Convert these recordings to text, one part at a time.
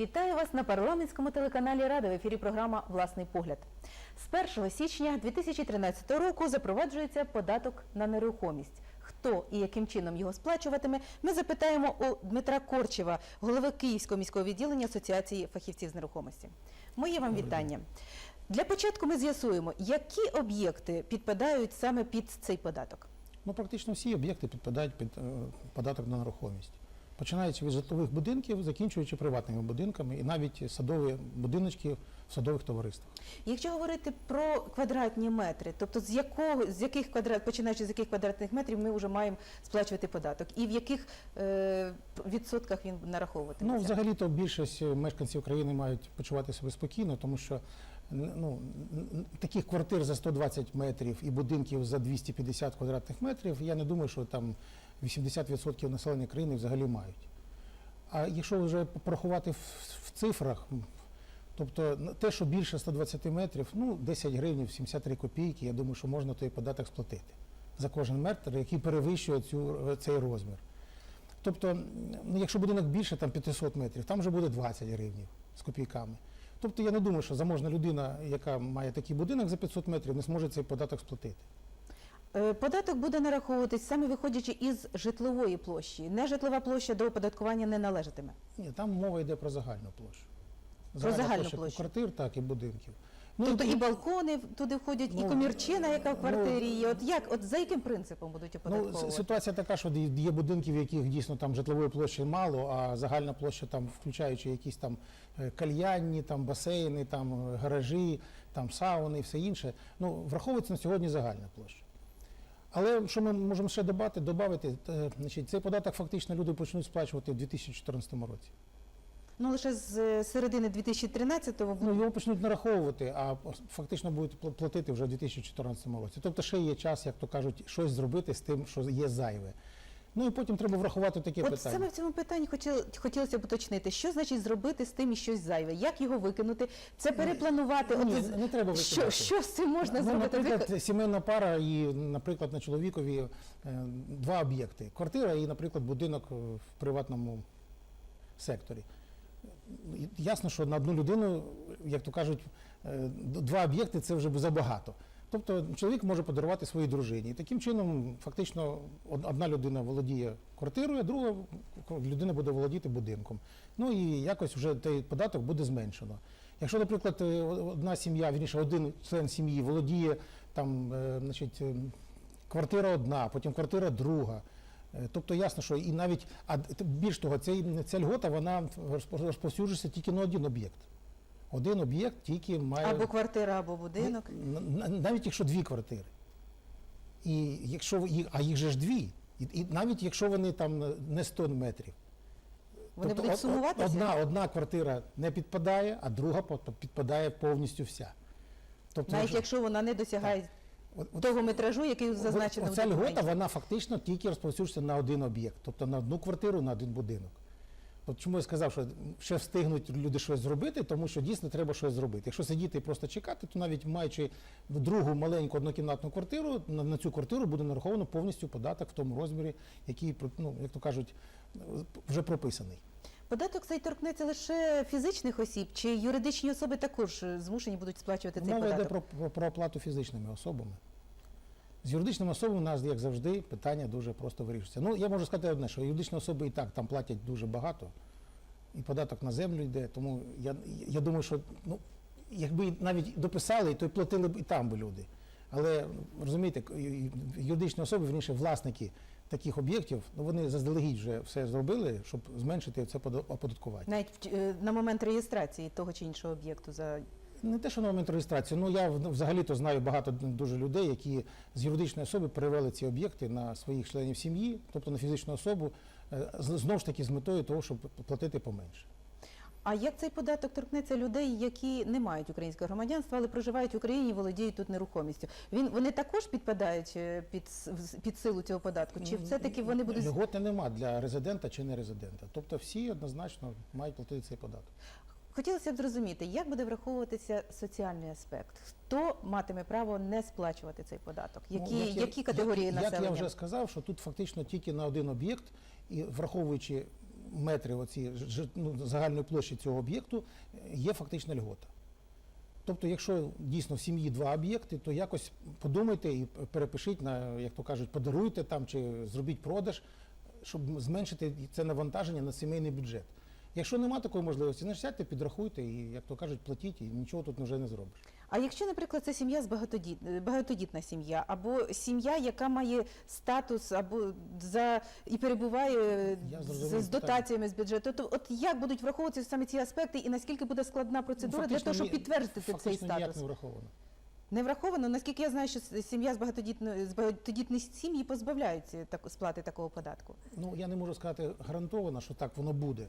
Вітаю вас на парламентському телеканалі Рада в ефірі програма Власний погляд. З 1 січня 2013 року запроваджується податок на нерухомість. Хто і яким чином його сплачуватиме, ми запитаємо у Дмитра Корчева, голови Київського міського відділення Асоціації фахівців з нерухомості. Моє вам вітання. Для початку ми з'ясуємо, які об'єкти підпадають саме під цей податок. Ну, практично всі об'єкти підпадають під е, податок на нерухомість. Починаючи від житлових будинків, закінчуючи приватними будинками і навіть садові будиночки в садових товариствах. Якщо говорити про квадратні метри, тобто з якого з яких квадрат, починаючи з яких квадратних метрів, ми вже маємо сплачувати податок, і в яких е, відсотках він нараховуватиметься? Ну, взагалі-то більшість мешканців країни мають почувати себе спокійно, тому що ну, таких квартир за 120 метрів і будинків за 250 квадратних метрів, я не думаю, що там 80% населення країни взагалі мають. А якщо вже порахувати в, цифрах, тобто те, що більше 120 метрів, ну 10 гривень 73 копійки, я думаю, що можна той податок сплатити за кожен метр, який перевищує цю, цей розмір. Тобто, ну, якщо будинок більше там 500 метрів, там вже буде 20 гривень з копійками. Тобто я не думаю, що заможна людина, яка має такий будинок за 500 метрів, не зможе цей податок сплатити. Е, Податок буде нараховуватись саме виходячи із житлової площі. Нежитлова площа до оподаткування не належатиме. Ні, там мова йде про загальну площу. Про загальну площа площу. квартир, так і будинків. тобто і- і балкони туди входять, і Ну, комірчина, яка в ну, квартирі є. От як, от за яким принципом будуть Ну, оподатковувати? с- ситуація така, що є- будинки, в яких дійсно там житлової площі мало, а загальна площа там, включаючи якісь там е, кальянні, там басейни, там гаражі, там сауни і все інше, ну враховується на сьогодні загальна площа. Але що ми можемо ще додати, додати, е, значить, цей податок фактично люди почнуть сплачувати в 2014 році. Ну лише з е, середини 2013-го Ну, його почнуть нараховувати, а фактично будуть платити вже в 2014 році. Тобто ще є час, як то кажуть, щось зробити з тим, що є зайве. Ну і потім треба врахувати таке От питання. саме в цьому питанні хотіл, хотілося б уточнити, що значить зробити з тим і щось зайве, як його викинути, це перепланувати. Ні, От, не треба що, що з цим можна ну, зробити? Наприклад, сімейна пара і, наприклад, на чоловікові е, два об'єкти: квартира і, наприклад, будинок е, в приватному секторі. І Ясно, що на одну людину, як то кажуть, е, д- два об'єкти це вже забагато. Тобто чоловік може подарувати своїй дружині. І таким чином, фактично, одна людина володіє квартирою, а друга людина буде володіти будинком. Ну і якось вже той податок буде зменшено. Якщо, наприклад, е, одна сім'я, вірніше, один член сім'ї володіє там, е, значить, е, квартира одна, потім квартира друга. Тобто ясно, що і навіть, а більш того, цей, ця льгота вона розповсюджується тільки на один об'єкт. Один об'єкт тільки має Або квартира, або будинок. Н- н- навіть якщо дві квартири. І якщо а їх же ж дві. І, і навіть якщо вони там не 100 метрів. Вони Тобто будуть сумуватися? Одна, одна квартира не підпадає, а друга підпадає повністю вся. Тобто, Навіть що- якщо вона не досягає от- того метражу, який зазначено документі. льгота, вона фактично тільки розповсюджується на один об'єкт, тобто на одну квартиру, на один будинок. От чому я сказав, що ще встигнуть люди щось зробити, тому що дійсно треба щось зробити. Якщо сидіти і просто чекати, то навіть маючи другу маленьку однокімнатну квартиру, на, цю квартиру буде нараховано повністю податок в тому розмірі, який, ну, як то кажуть, вже прописаний. Податок цей торкнеться лише фізичних осіб, чи юридичні особи також змушені будуть сплачувати цей Мова йде про, про, про оплату фізичними особами. З юридичними особами у нас, як завжди, питання дуже просто вирішується. Ну, я можу сказати одне, що юридичні особи і так там платять дуже багато, і податок на землю йде. Тому я, я думаю, що ну, якби навіть дописали, то й платили б і там би люди. Але розумієте, юридичні особи, верніше власники таких об'єктів, ну вони заздалегідь вже все зробили, щоб зменшити це оподаткування. Навіть е, на момент реєстрації того чи іншого об'єкту за Не те, що на момент реєстрації, ну я взагалі-то знаю багато дуже людей, які з юридичної особи перевели ці об'єкти на своїх членів сім'ї, тобто на фізичну особу, е, знову ж таки з метою того, щоб платити поменше. А як цей податок торкнеться людей, які не мають українського громадянства, але проживають в Україні і володіють тут нерухомістю? Він вони також підпадають е, під під силу цього податку? Чи все таки вони будуть Льготи нема для резидента чи не резидента. Тобто всі однозначно мають платити цей податок. Хотілося б зрозуміти, як буде враховуватися соціальний аспект? Хто матиме право не сплачувати цей податок? Які, Ну, як я- які категорії як, населення? Як я вже сказав, що тут фактично тільки на один об'єкт, і враховуючи метри оці, ну, загальної площі цього об'єкту є фактична льгота. Тобто, якщо дійсно в сім'ї два об'єкти, то якось подумайте і перепишіть на, як то кажуть, подаруйте там чи зробіть продаж, щоб зменшити це навантаження на сімейний бюджет. Якщо нема такої можливості, не сядьте, підрахуйте і, як то кажуть, платіть, і нічого тут вже не зробиш. А якщо, наприклад, це сім'я з багатодіт... багатодітна сім'я, або сім'я, яка має статус або за і перебуває з, з дотаціями з бюджету, то от як будуть враховуватися саме ці аспекти, і наскільки буде складна процедура для того, щоб ні- підтвердити цей фактично ніяк статус? не враховано. Не враховано, наскільки я знаю, що сім'я з багатодітної з багатодітних сім'ї позбавляються так, сплати такого податку. Ну я не можу сказати гарантовано, що так воно буде.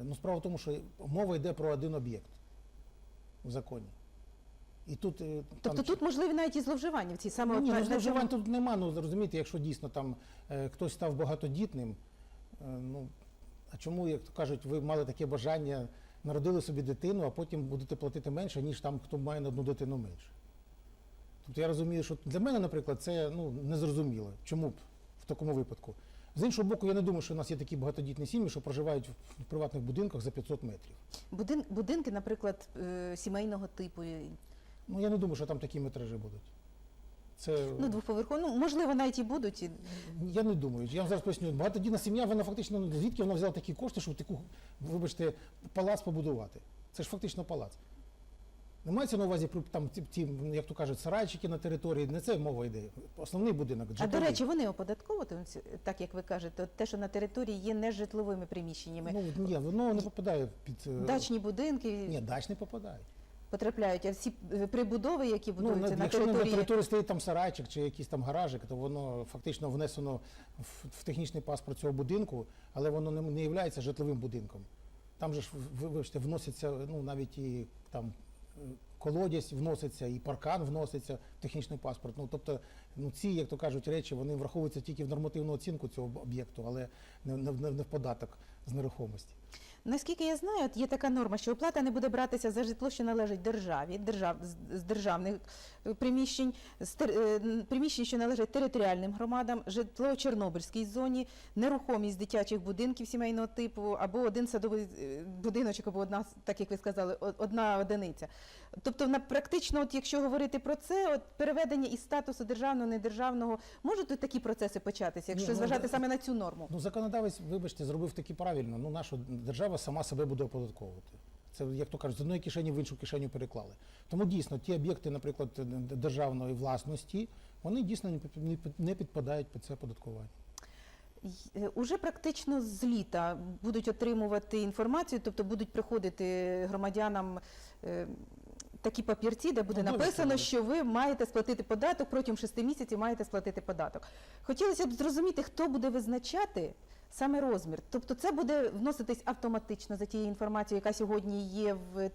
Е, Ну, справа в тому, що мова йде про один об'єкт в законі. І тут е, Тобто чи- тут можливі навіть і зловживання в цій саме Ну, ні, ну, зловживань тут нема. Ну розумієте, якщо дійсно там е, хтось став багатодітним, е, ну а чому, як то кажуть, ви мали таке бажання, народили собі дитину, а потім будете платити менше, ніж там, хто має на одну дитину менше. Тобто я розумію, що для мене, наприклад, це ну, незрозуміло. Чому б в такому випадку? З іншого боку, я не думаю, що у нас є такі багатодітні сім'ї, що проживають в приватних будинках за 500 метрів. Будин, будинки, наприклад, е, сімейного типу, Ну я не думаю, що там такі метражі будуть. Це ну двоповерхові, ну можливо, навіть і будуть. і- Я не думаю. Я вам зараз поясню. Багатодітна сім'я, вона фактично ну, звідки вона взяла такі кошти, щоб таку, вибачте, палац побудувати. Це ж фактично палац. Не мається на увазі там ті, ті, як то кажуть, сарайчики на території, не це мова йде. Основний будинок. А до речі, вони оподатковуватимуть, так як ви кажете, те, що на території є нежитловими приміщеннями. ну ні, воно не попадає під е, Дачні будинки Ні, дач не попадає. потрапляють, а всі прибудови, які Ну, будуються на, на якщо на території. території стоїть там сарайчик чи якийсь там гаражик, то воно фактично внесено в, в технічний паспорт цього будинку, але воно не, не є житловим будинком. Там же ж ви- вибачте, вноситься ну навіть і там колодязь вноситься, і паркан вноситься в технічний паспорт. Ну тобто, ну ці, як то кажуть, речі вони враховуються тільки в нормативну оцінку цього об'єкту, але не, не, не в податок з нерухомості. Наскільки я знаю, є така норма, що оплата не буде братися за житло, що належить державі, держав, з- державних е, приміщень, з тер- е, приміщень, що належать територіальним громадам, житло в Чорнобильській зоні, нерухомість дитячих будинків сімейного типу, або один садовий е, будиночок, або одна, так як ви сказали, одна одиниця. Тобто, на практично, от якщо говорити про це, от переведення із статусу державного недержавного, можуть тут такі процеси початися, якщо Ні, ну, зважати да- саме на цю норму? Ну, законодавець, вибачте, зробив таки правильно. Ну, наша держава сама себе буде оподатковувати. Це, як то кажуть, з одної кишені в іншу кишеню переклали. Тому дійсно ті об'єкти, наприклад, державної власності, вони дійсно не під- не під- не підпадають під це оподаткування. Е, Уже практично з літа будуть отримувати інформацію, тобто будуть приходити громадянам е, такі папірці, де буде Ну, написано, що ви маєте сплатити податок протягом шести місяців маєте сплатити податок. Хотілося б зрозуміти, хто буде визначати саме розмір. Тобто це буде вноситись автоматично за тією інформацією, яка сьогодні є в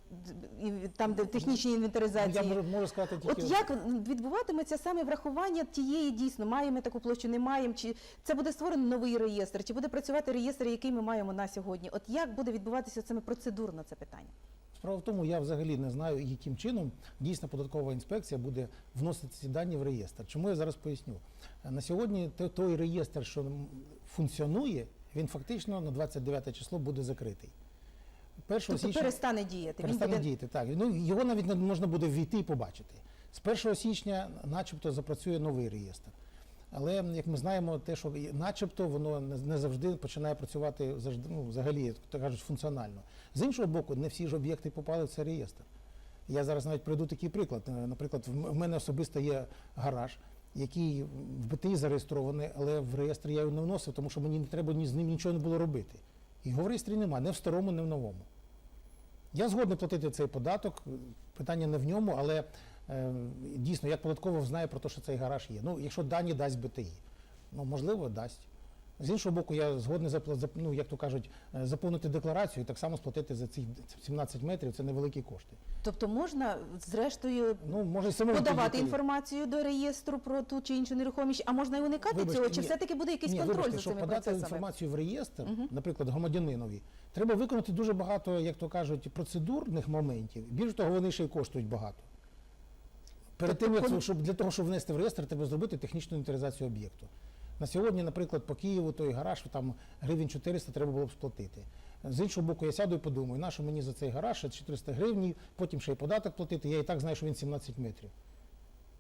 там, де технічній Ну, інвентаризації. Я можу, можу сказати тільки. От як відбуватиметься саме врахування тієї дійсно, маємо таку площу, не маємо, чи це буде створено новий реєстр, чи буде працювати реєстр, який ми маємо на сьогодні? От як буде відбуватися саме процедурно це питання? Справа в тому, я взагалі не знаю, яким чином дійсно податкова інспекція буде вносити ці дані в реєстр. Чому я зараз поясню? На сьогодні той реєстр, що функціонує, він фактично на 29 число буде закритий. 1 Тобто січня перестане діяти. Перестане буде діяти. Так. Ну, його навіть не можна буде ввійти і побачити. З 1 січня начебто запрацює новий реєстр. Але як ми знаємо, те, що начебто воно не завжди починає працювати завжди, ну, взагалі, то кажуть, функціонально. З іншого боку, не всі ж об'єкти попали в цей реєстр. Я зараз навіть приведу такий приклад. Е, Наприклад, в мене особисто є гараж, який в БТІ зареєстрований, але в реєстр я його не вносив, тому що мені не треба ні з ним нічого не було робити. Його в реєстрі немає, не в старому, не в новому. Я згодний платити цей податок, питання не в ньому, але дійсно, як податково знає про те, що цей гараж є. Ну, якщо дані дасть БТІ, ну можливо, дасть. З іншого боку, я згодний ну, як то кажуть, е, заповнити декларацію і так само сплатити за ці 17 метрів, це невеликі кошти. тобто можна зрештою Ну, може, подавати інформацію до реєстру про ту чи іншу нерухомість, а можна і уникати Вибачте, цього, чи все-таки буде якийсь Ні, контроль вибачте, за щоб цими подати процесами? інформацію в реєстр, Мгм. наприклад, громадянинові, треба виконати дуже багато, як то кажуть, процедурних моментів. Більш того, вони ще й коштують багато. Перед Тобто тим, як щоб для того, щоб внести в реєстр, треба зробити технічну інвентаризацію об'єкту. На сьогодні, наприклад, по Києву той гараж там гривень 400 треба було б сплатити. З іншого боку, я сяду і подумаю, на що мені за цей гараж ще 400 гривень, потім ще й податок платити, я і так знаю, що він 17 метрів.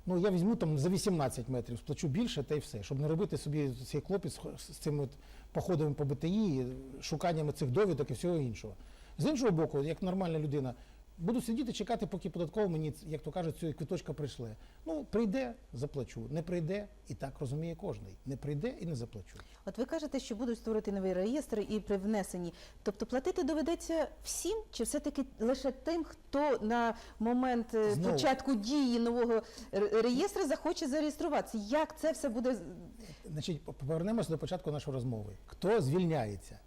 Ну, я візьму там за 18 метрів, сплачу більше та й все, щоб не робити собі цей клопіт з- з цими походами по БТІ, шуканнями цих довідок і всього іншого. З іншого боку, як нормальна людина, буду сидіти, чекати, поки податково мені, як то кажуть, цього квиточка прийшле. Ну, прийде, заплачу. Не прийде, і так розуміє кожний. Не прийде і не заплачу. От ви кажете, що будуть створити новий реєстр і при внесенні. Тобто платити доведеться всім, чи все-таки лише тим, хто на момент е, Знову. початку дії нового реєстру захоче зареєструватися? Як це все буде? Значить, повернемося до початку нашої розмови. Хто звільняється?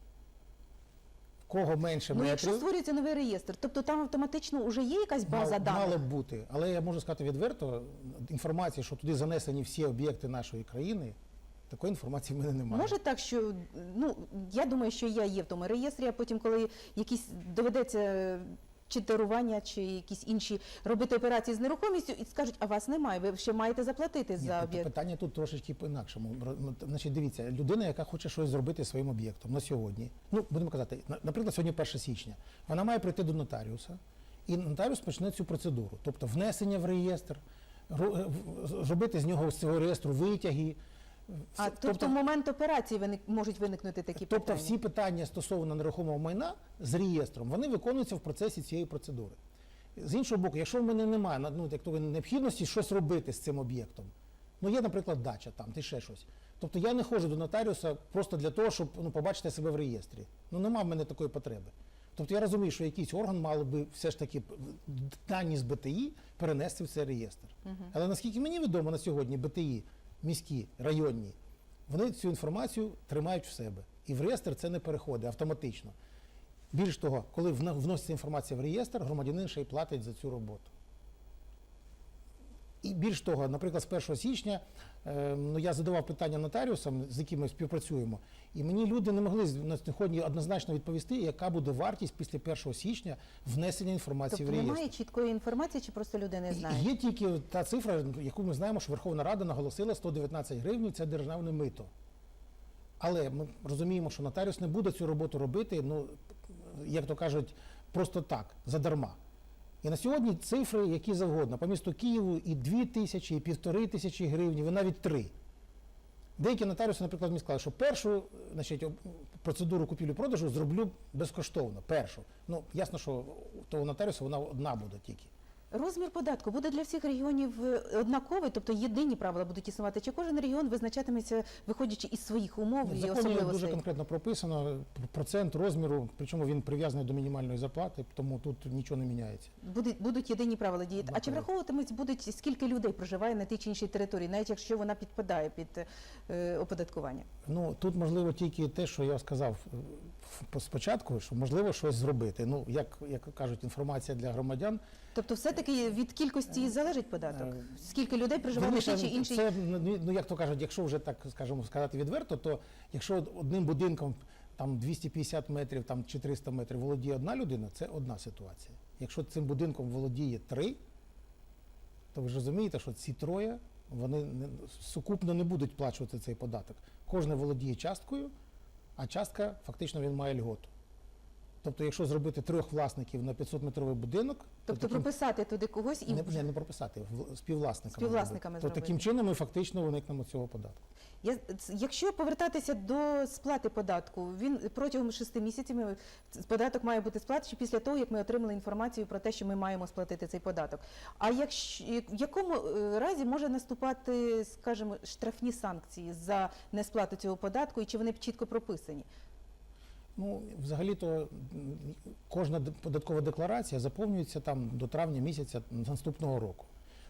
Кого менше Ну, якщо створюється новий реєстр, тобто там автоматично вже є якась база даних? мало б бути. Але я можу сказати відверто, інформації, що туди занесені всі об'єкти нашої країни, такої інформації в мене немає. Може так, що ну я думаю, що я є в тому реєстрі, а потім, коли якісь доведеться чи дарування, чи якісь інші робити операції з нерухомістю, і скажуть, а вас немає, ви ще маєте заплатити Ні, за об'єкт. питання тут трошечки по-інакшому. Ро- ну, Значить, дивіться, людина, яка хоче щось зробити своїм об'єктом на сьогодні, ну будемо казати, наприклад, сьогодні 1 січня, вона має прийти до нотаріуса, і нотаріус почне цю процедуру, тобто внесення в реєстр, е, зробити з нього з цього реєстру витяги. А Все- тобто, в момент операції виник, можуть виникнути такі Тобто питання. всі питання стосовно нерухомого майна з реєстром, вони виконуються в процесі цієї процедури. З іншого боку, якщо в мене немає ну, як то, необхідності щось робити з цим об'єктом, ну є, наприклад, дача там, ти ще щось. Тобто я не ходжу до нотаріуса просто для того, щоб ну, побачити себе в реєстрі. Ну нема в мене такої потреби. Тобто я розумію, що якийсь орган мав би все ж таки дані з БТІ перенести в цей реєстр. Але наскільки мені відомо на сьогодні, БТІ, міські, районні, вони цю інформацію тримають в себе. І в реєстр це не переходить автоматично. Більш того, коли вноситься інформація в реєстр, громадянин ще й платить за цю роботу. І більш того, наприклад, з 1 січня е, ну, я задавав питання нотаріусам, з якими співпрацюємо, і мені люди не могли на сьогодні однозначно відповісти, яка буде вартість після 1 січня внесення інформації Тобто в реєстр. немає чіткої інформації, чи просто люди не знають? Є тільки та цифра, яку ми знаємо, що Верховна Рада наголосила 119 гривень це державне мито. Але ми розуміємо, що нотаріус не буде цю роботу робити, ну, як то кажуть, просто так, задарма. І на сьогодні цифри які завгодно. По місту Києву і 2 тисячі, і півтори тисячі гривень, і навіть три. Деякі нотаріуси, наприклад, мені сказали, що першу значить, процедуру купівлі-продажу зроблю безкоштовно. Першу. Ну, ясно, що того нотаріуса вона одна буде тільки. Розмір податку буде для всіх регіонів е, однаковий, тобто єдині правила будуть існувати. Чи кожен регіон визначатиметься, виходячи із своїх умов В і законі дуже конкретно прописано процент розміру, причому він прив'язаний до мінімальної зарплати, тому тут нічого не міняється. Будуть, будуть єдині правила діяти. А чи враховуватимуть будуть скільки людей проживає на тій чи іншій території, навіть якщо вона підпадає під е, оподаткування? Ну тут можливо тільки те, що я сказав е, спочатку, що можливо щось зробити. Ну як, як кажуть, інформація для громадян. Тобто, все-таки від кількості залежить податок? Е, Скільки людей проживає тій чи іншій? Це ну ну, як то кажуть, якщо вже так скажемо сказати відверто, то якщо одним будинком там 250 метрів там чи 300 метрів володіє одна людина, це одна ситуація. Якщо цим будинком володіє три, то ви ж розумієте, що ці троє вони не, сукупно не будуть сплачувати цей податок. Кожен володіє часткою, а частка фактично він має льготу. Тобто, якщо зробити трьох власників на 500-метровий будинок, то Тобто таким- прописати туди когось і не, не, не прописати, співвласниками. Співвласниками. То таким чином ми фактично уникнемо цього податку. Я, якщо повертатися до сплати податку, він протягом шести місяців податок має бути сплачений після того, як ми отримали інформацію про те, що ми маємо сплатити цей податок. А якщо, в якому е, разі може наступати, скажімо, штрафні санкції за несплату цього податку, і чи вони чітко прописані? Ну, взагалі-то кожна податкова декларація заповнюється там до травня місяця наступного року.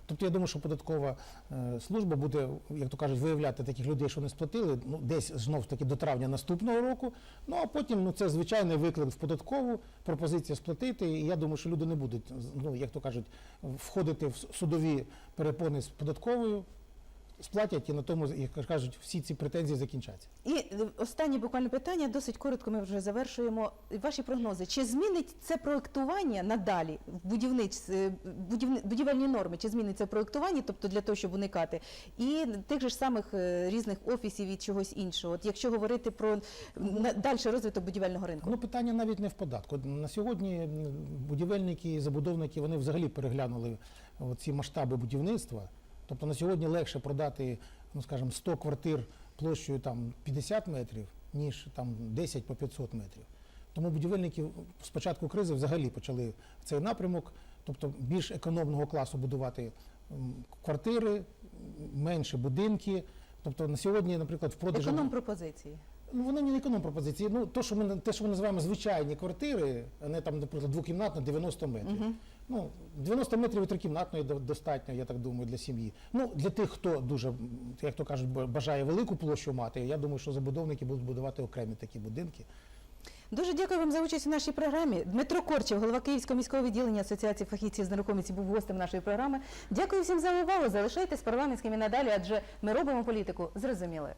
Тобто я думаю, що податкова е, служба буде, як то кажуть, виявляти таких людей, що не сплатили, ну десь знов таки до травня наступного року. Ну а потім ну це звичайний виклик в податкову, пропозиція сплатити. І я думаю, що люди не будуть, ну як то кажуть, входити в судові перепони з податковою. Сплатять, і на тому, як кажуть, всі ці претензії закінчаться. І е, останнє буквально питання, досить коротко. Ми вже завершуємо. Ваші прогнози. Чи змінить це проектування надалі в будівниць, е, будівельні норми? Чи зміниться проектування, тобто для того, щоб уникати і тих же ж самих е, різних офісів і чогось іншого? От якщо говорити про дальший розвиток будівельного ринку? Ну, питання навіть не в податку. На сьогодні будівельники і забудовники вони взагалі переглянули ці масштаби будівництва. Тобто на сьогодні легше продати, ну скажімо, 100 квартир площею там 50 метрів, ніж там 10 по 500 метрів. Тому будівельники з початку кризи взагалі почали цей напрямок, тобто більш економного класу будувати квартири, менше будинки. Тобто на сьогодні, наприклад, в продажі Економ пропозиції. Ну, вони не економ пропозиції. Ну, то, що ми, те, що ми називаємо звичайні квартири, а не там, наприклад, двокімнатна 90 метрів. Мгм. Ну, 90 метрів і трикімнатної достатньо, я так думаю, для сім'ї. Ну, для тих, хто дуже, як то кажуть, бажає велику площу мати, я думаю, що забудовники будуть будувати окремі такі будинки. Дуже дякую вам за участь у нашій програмі. Дмитро Корчев, голова Київського міського відділення Асоціації фахівців з нерухомості, був гостем нашої програми. Дякую всім за увагу. Залишайтесь парламентськими надалі, адже ми робимо політику зрозумілою.